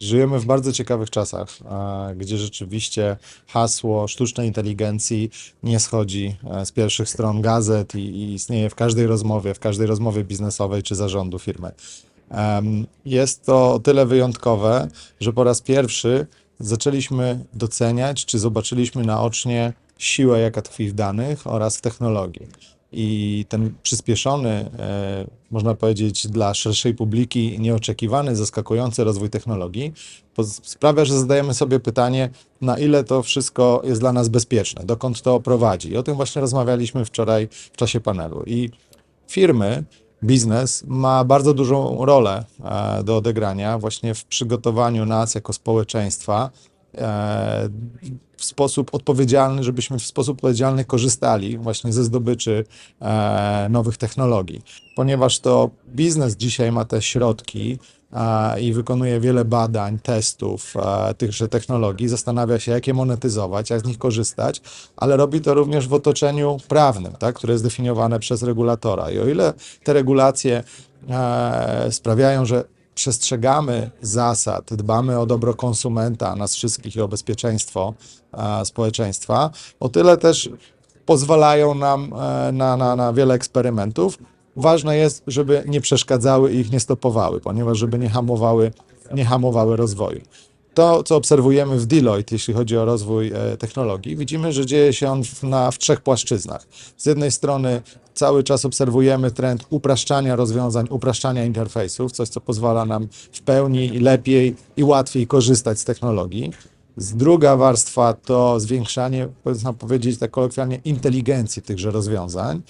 Żyjemy w bardzo ciekawych czasach, a, gdzie rzeczywiście hasło sztucznej inteligencji nie schodzi e, z pierwszych stron gazet i, istnieje w każdej rozmowie, w każdej rozmowie biznesowej czy zarządu firmy. Jest to o tyle wyjątkowe, że po raz pierwszy zaczęliśmy doceniać, czy zobaczyliśmy naocznie siłę, jaka tkwi w danych oraz w technologii. I ten przyspieszony, e, można powiedzieć, dla szerszej publiki nieoczekiwany, zaskakujący rozwój technologii sprawia, że zadajemy sobie pytanie, na ile to wszystko jest dla nas bezpieczne, dokąd to prowadzi. I o tym właśnie rozmawialiśmy wczoraj w czasie panelu. I firmy, biznes ma bardzo dużą rolę e, do odegrania właśnie w przygotowaniu nas jako społeczeństwa w sposób odpowiedzialny, żebyśmy w sposób odpowiedzialny korzystali właśnie ze zdobyczy e, nowych technologii. Ponieważ to biznes dzisiaj ma te środki e, i wykonuje wiele badań, testów e, tychże technologii, zastanawia się, jak je monetyzować, jak z nich korzystać, ale robi to również w otoczeniu prawnym, tak, które jest definiowane przez regulatora. I o ile te regulacje e, sprawiają, że przestrzegamy zasad, dbamy o dobro konsumenta, nas wszystkich i o bezpieczeństwo e, społeczeństwa, o tyle też pozwalają nam e, na, na, na wiele eksperymentów. Ważne jest, żeby nie przeszkadzały i ich nie stopowały, ponieważ żeby nie hamowały, nie hamowały rozwoju. To, co obserwujemy w Deloitte, jeśli chodzi o rozwój e, technologii, widzimy, że dzieje się on w, na, w trzech płaszczyznach. Z jednej strony cały czas obserwujemy trend upraszczania rozwiązań, upraszczania interfejsów, coś, co pozwala nam w pełni lepiej i łatwiej korzystać z technologii. Druga warstwa to zwiększanie, można powiedzieć tak kolokwialnie, inteligencji tychże rozwiązań,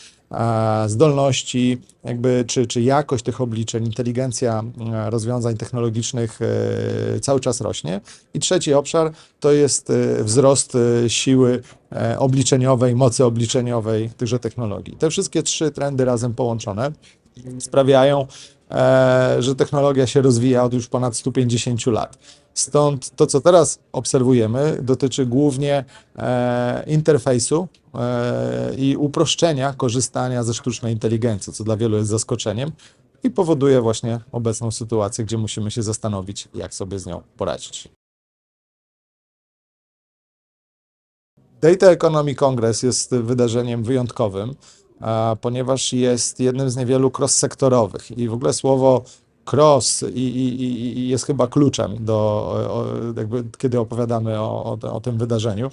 zdolności, jakby, czy, czy jakość tych obliczeń, inteligencja e, rozwiązań technologicznych e, cały czas rośnie. I trzeci obszar to jest e, wzrost siły obliczeniowej, mocy obliczeniowej tychże technologii. Te wszystkie trzy trendy razem połączone sprawiają, że technologia się rozwija od już ponad 150 lat. Stąd to, co teraz obserwujemy, dotyczy głównie e, interfejsu e, i uproszczenia korzystania ze sztucznej inteligencji, co dla wielu jest zaskoczeniem i powoduje właśnie obecną sytuację, gdzie musimy się zastanowić, jak sobie z nią poradzić. Data Economy Congress jest wydarzeniem wyjątkowym, ponieważ jest jednym z niewielu cross-sektorowych. I w ogóle słowo cross i, i, i- jest chyba kluczem do, jakby, kiedy opowiadamy o, o, o tym wydarzeniu,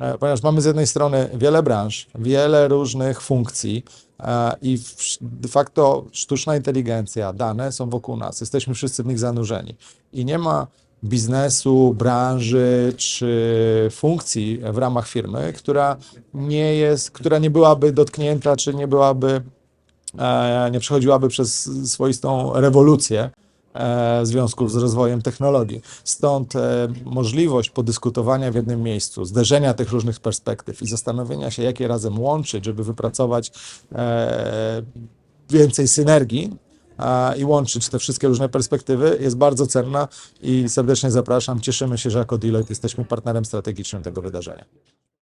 E, ponieważ mamy z jednej strony wiele branż, wiele różnych funkcji e, i de facto sztuczna inteligencja, dane są wokół nas, jesteśmy wszyscy w nich zanurzeni. I nie ma biznesu, branży czy funkcji w ramach firmy, która nie jest, która nie byłaby dotknięta, czy nie byłaby, e, nie przechodziłaby przez swoistą rewolucję e, w związku z rozwojem technologii. Stąd e, możliwość podyskutowania w jednym miejscu, zderzenia tych różnych perspektyw i zastanowienia się, jak je razem łączyć, żeby wypracować więcej synergii i łączyć te wszystkie różne perspektywy jest bardzo cenna i serdecznie zapraszam. Cieszymy się, że jako Deloitte jesteśmy partnerem strategicznym tego wydarzenia.